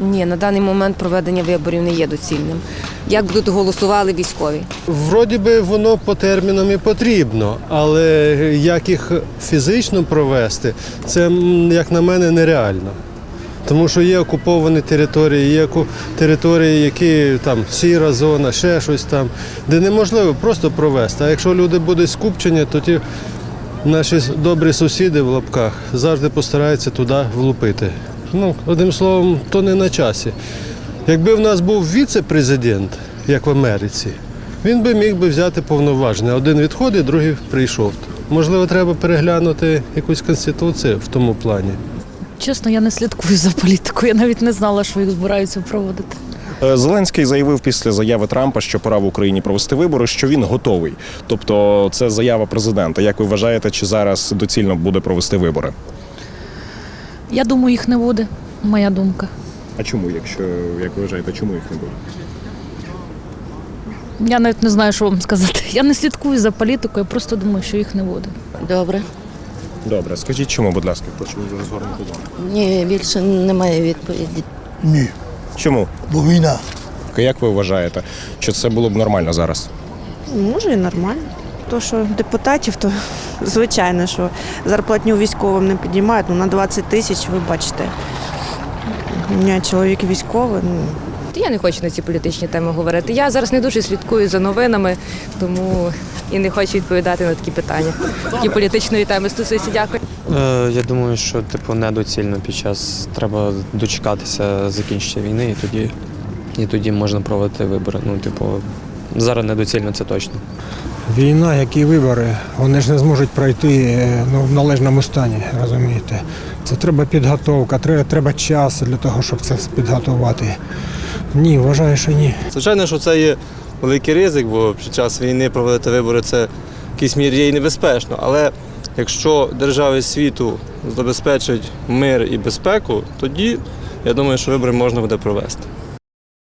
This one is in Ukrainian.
Ні, на даний момент проведення виборів не є доцільним. Як будуть голосували військові? Вроді би воно по термінам і потрібно, але як їх фізично провести, це, як на мене, нереально. Тому що є окуповані території, є території, які там сіра зона, ще щось там, де неможливо просто провести. А якщо люди будуть скупчені, то ті наші добрі сусіди в лапках завжди постараються туди влупити. Ну, одним словом, то не на часі. Якби в нас був віце-президент, як в Америці, він би міг би взяти повноваження. Один відходить, другий прийшов. Можливо, треба переглянути якусь конституцію в тому плані. Чесно, я не слідкую за політикою. Я навіть не знала, що їх збираються проводити. Е, Зеленський заявив після заяви Трампа, що пора в Україні провести вибори, що він готовий. Тобто, це заява президента. Як ви вважаєте, чи зараз доцільно буде провести вибори? Я думаю, їх не буде. Моя думка. А чому, якщо як ви вважаєте, чому їх не буде? Я навіть не знаю, що вам сказати. Я не слідкую за політикою, я просто думаю, що їх не буде. Добре. Добре, скажіть, чому, будь ласка, хочу розгорнути увагу. Ні, більше немає відповіді. Ні, Чому? бо війна. Як ви вважаєте, що це було б нормально зараз? Може і нормально. То, що депутатів, то звичайно, що зарплатню військовим не піднімають, ну на 20 тисяч, ви бачите. У мене чоловік військовий, ну Я не хочу на ці політичні теми говорити. Я зараз не дуже слідкую за новинами, тому і не хочу відповідати на такі питання. Які політичної теми стосуються. Дякую. Е, Я думаю, що типу недоцільно під час треба дочекатися закінчення війни, і тоді, і тоді можна проводити вибори. Ну, типу, зараз недоцільно це точно. Війна, які вибори, вони ж не зможуть пройти е, ну, в належному стані, розумієте. Це треба підготовка, треба, треба час для того, щоб це підготувати. Ні, вважаю, що ні. Звичайно, що це є великий ризик, бо під час війни проводити вибори це в якійсь мірі є і небезпечно. Але якщо держави світу забезпечать мир і безпеку, тоді я думаю, що вибори можна буде провести.